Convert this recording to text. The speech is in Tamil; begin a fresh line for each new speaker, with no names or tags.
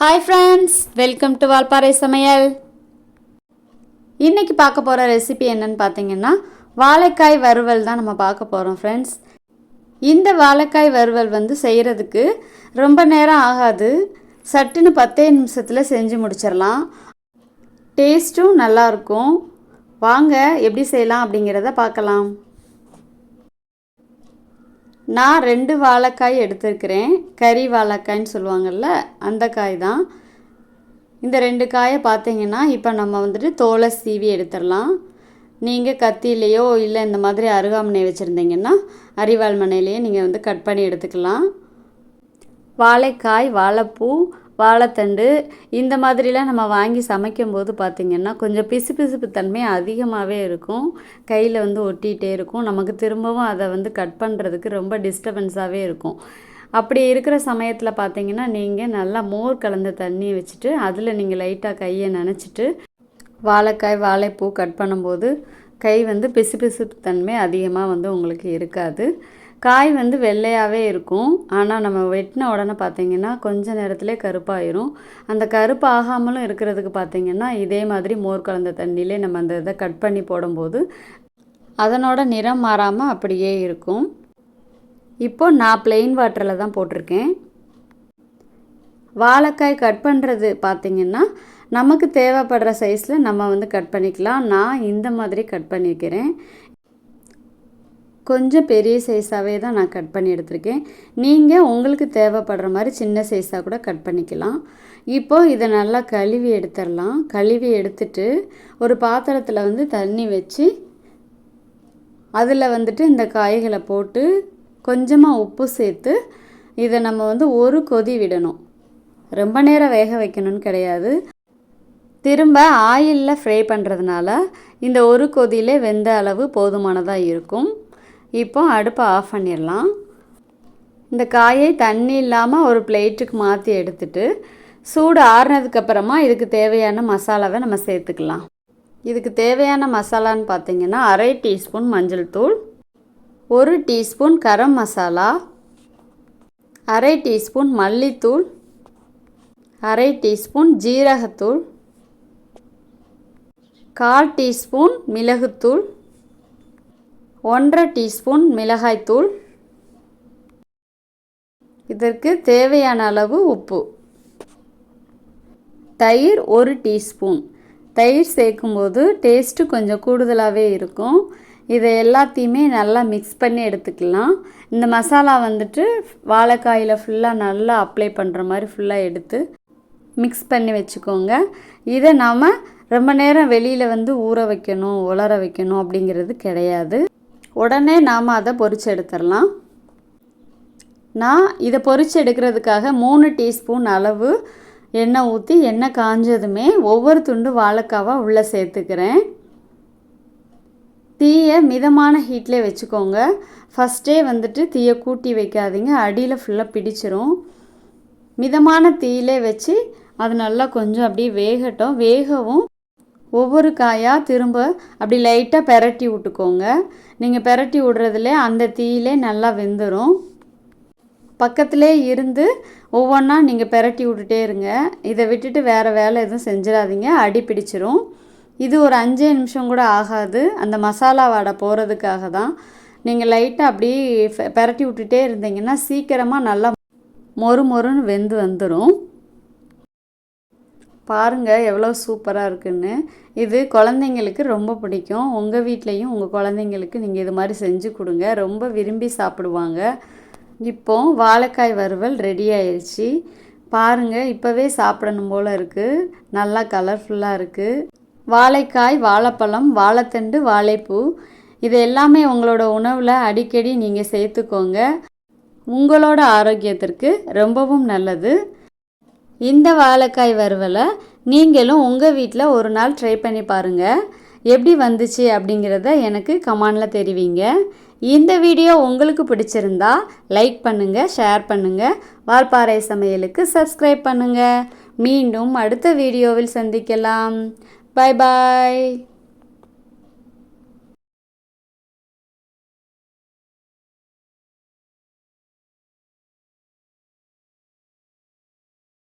Hi friends welcome to Valparai சமையல் இன்றைக்கி பார்க்க போகிற ரெசிபி என்னன்னு பார்த்தீங்கன்னா வாழைக்காய் வறுவல் தான் நம்ம பார்க்க போகிறோம் ஃப்ரெண்ட்ஸ் இந்த வாழைக்காய் வறுவல் வந்து செய்கிறதுக்கு ரொம்ப நேரம் ஆகாது. சட்டுன்னு பத்தே நிமிஷத்தில் செஞ்சு முடிச்சிடலாம் டேஸ்ட்டும் நல்லாயிருக்கும் வாங்க எப்படி செய்யலாம் அப்படிங்கிறத பார்க்கலாம். நான் ரெண்டு வாழைக்காய் எடுத்திருக்கிறேன். கறி வாழைக்காய்ன்னு சொல்லுவாங்கள்ல அந்த காய் தான். இந்த ரெண்டு காயை பார்த்தீங்கன்னா இப்போ நம்ம வந்துட்டு தோலை சீவி எடுத்துடலாம். நீங்கள் கத்திலேயோ இல்லை இந்த மாதிரி அருகாமனை வச்சுருந்தீங்கன்னா அரிவாள் மனையிலேயே நீங்கள் வந்து கட் பண்ணி எடுத்துக்கலாம். வாழைக்காய் வாழைப்பூ வாழைத்தண்டு இந்த மாதிரிலாம் நம்ம வாங்கி சமைக்கும்போது பார்த்திங்கன்னா கொஞ்சம் பிசு பிசுப்பு தன்மை அதிகமாகவே இருக்கும். கையில் வந்து ஒட்டிகிட்டே இருக்கும். நமக்கு திரும்பவும் அதை வந்து கட் பண்ணுறதுக்கு ரொம்ப டிஸ்டர்பன்ஸாகவே இருக்கும். அப்படி இருக்கிற சமயத்தில் பார்த்தீங்கன்னா நீங்கள் நல்லா மோர் கலந்த தண்ணியை வச்சுட்டு அதில் நீங்கள் லைட்டாக கையை நினச்சிட்டு வாழைக்காய் வாழைப்பூ கட் பண்ணும்போது கை வந்து பிசு பிசுப்பு தன்மை அதிகமாக வந்து உங்களுக்கு இருக்காது. காய் வந்து வெள்ளையாகவே இருக்கும். ஆனால் நம்ம வெட்டின உடனே பார்த்திங்கன்னா கொஞ்ச நேரத்திலே கருப்பாயிரும். அந்த கருப்பு ஆகாமலும் இருக்கிறதுக்கு பார்த்திங்கன்னா இதே மாதிரி மோர் கலந்த தண்ணியிலே நம்ம அந்த இதை கட் பண்ணி போடும்போது அதனோட நிறம் மாறாமல் அப்படியே இருக்கும். இப்போது நான் பிளெயின் வாட்டரில் தான் போட்டிருக்கேன். வாழைக்காய் கட் பண்ணுறது பார்த்திங்கன்னா நமக்கு தேவைப்படுற சைஸில் நம்ம வந்து கட் பண்ணிக்கலாம். நான் இந்த மாதிரி கட் பண்ணிக்கிறேன். கொஞ்சம் பெரிய சைஸாகவே தான் நான் கட் பண்ணி எடுத்திருக்கேன். நீங்கள் உங்களுக்கு தேவைப்படுற மாதிரி சின்ன சைஸாக கூட கட் பண்ணிக்கலாம். இப்போது இதை நல்லா கழுவி எடுத்துடலாம். கழுவி எடுத்துட்டு ஒரு பாத்திரத்தில் வந்து தண்ணி வச்சு அதில் வந்துட்டு இந்த காய்களை போட்டு கொஞ்சமாக உப்பு சேர்த்து இதை நம்ம வந்து ஒரு கொதி விடணும். ரொம்ப நேரம் வேக வைக்கணும்னு கிடையாது. திரும்ப ஆயிலில் ஃப்ரை பண்ணுறதுனால இந்த ஒரு கொதியிலே வெந்த அளவு போதுமானதாக இருக்கும். இப்போ அடுப்பை ஆஃப் பண்ணிடலாம். இந்த காயை தண்ணி இல்லாமல் ஒரு பிளேட்டுக்கு மாற்றி எடுத்துட்டு சூடு ஆறுனதுக்கப்புறமா இதுக்கு தேவையான மசாலாவை நம்ம சேர்த்துக்கலாம். இதுக்கு தேவையான மசாலான்னு பார்த்தீங்கன்னா அரை டீஸ்பூன் மஞ்சள் தூள் ஒரு டீஸ்பூன் கரம் மசாலா அரை டீஸ்பூன் மல்லித்தூள் அரை டீஸ்பூன் ஜீரகத்தூள் கால் டீஸ்பூன் மிளகுத்தூள் ஒன்றரை டீஸ்பூன் மிளகாய்த்தூள் இதற்கு தேவையான அளவு உப்பு. தயிர் ஒரு டீஸ்பூன். தயிர் சேர்க்கும்போது டேஸ்ட்டு கொஞ்சம் கூடுதலாகவே இருக்கும். இதை எல்லாத்தையுமே நல்லா மிக்ஸ் பண்ணி எடுத்துக்கலாம். இந்த மசாலா வந்துட்டு வாழைக்காயில் ஃபுல்லாக நல்லா அப்ளை பண்ணுற மாதிரி ஃபுல்லாக எடுத்து மிக்ஸ் பண்ணி வச்சுக்கோங்க. இதை நாம் ரொம்ப நேரம் வெளியில் வந்து ஊற வைக்கணும் உலர வைக்கணும் அப்படிங்கிறது கிடையாது. உடனே நாம் அதை பொறிச்சு எடுத்துடலாம் நான் இதை பொறிச்சு எடுக்கிறதுக்காக மூணு டீஸ்பூன் அளவு எண்ணெய் ஊற்றி எண்ணெய் காஞ்சதுமே ஒவ்வொரு துண்டு வாழைக்காவாக உள்ளே சேர்த்துக்கிறேன். தீயை மிதமான ஹீட்லேயே வச்சுக்கோங்க. ஃபஸ்ட்டே வந்துட்டு தீயை கூட்டி வைக்காதீங்க. அடியில் ஃபுல்லாக பிடிச்சிரும். மிதமான தீயிலே வச்சு அது நல்லா கொஞ்சம் அப்படியே வேகட்டும். வேகவும் ஒவ்வொரு காயாக திரும்ப அப்படி லைட்டாக பெரட்டி விட்டுக்கோங்க. நீங்கள் பெரட்டி விடுறதுல அந்த தீயிலே நல்லா வெந்துடும் பக்கத்திலே இருந்து ஒவ்வொன்றா நீங்கள் பெரட்டி விட்டுட்டே இருங்க. இதை விட்டுட்டு வேறு வேலை எதுவும் செஞ்சிடாதீங்க. அடி பிடிச்சிரும். இது ஒரு அஞ்சே நிமிஷம் கூட ஆகாது. அந்த மசாலா வாடை போகிறதுக்காக தான். நீங்கள் லைட்டாக அப்படி பெரட்டி விட்டுட்டே இருந்தீங்கன்னா சீக்கிரமாக நல்லா மொறு மொறுன்னு வெந்து வந்துடும் பாருங்கள் எவ்வளோ சூப்பராக இருக்குன்னு. இது குழந்தைங்களுக்கு ரொம்ப பிடிக்கும். உங்கள் வீட்லேயும் உங்கள் குழந்தைங்களுக்கு நீங்கள் இது மாதிரி செஞ்சு கொடுங்க. ரொம்ப விரும்பி சாப்பிடுவாங்க. இப்போ வாழைக்காய் வறுவல் ரெடி ஆயிடுச்சு பாருங்கள் இப்போவே சாப்பிடணும் போல் இருக்குது நல்லா கலர்ஃபுல்லாக இருக்குது வாழைக்காய் வாழைப்பழம் வாழைத்தண்டு வாழைப்பூ. இது எல்லாமே உங்களோட உணவில் அடிக்கடி நீங்கள் சேர்த்துக்கோங்க. உங்களோட ஆரோக்கியத்திற்கு ரொம்பவும் நல்லது. இந்த வாழைக்காய் வறுவலை நீங்களும் உங்கள் வீட்டில் ஒரு நாள் ட்ரை பண்ணி பாருங்கள் எப்படி வந்துச்சு அப்படிங்கிறத எனக்கு கமானில் தெரிவிங்க. இந்த வீடியோ உங்களுக்கு பிடிச்சிருந்தா லைக் பண்ணுங்கள் ஷேர் பண்ணுங்கள் வால்பாறை சமையலுக்கு சப்ஸ்கிரைப் பண்ணுங்கள் மீண்டும் அடுத்த வீடியோவில் சந்திக்கலாம். பாய் பாய்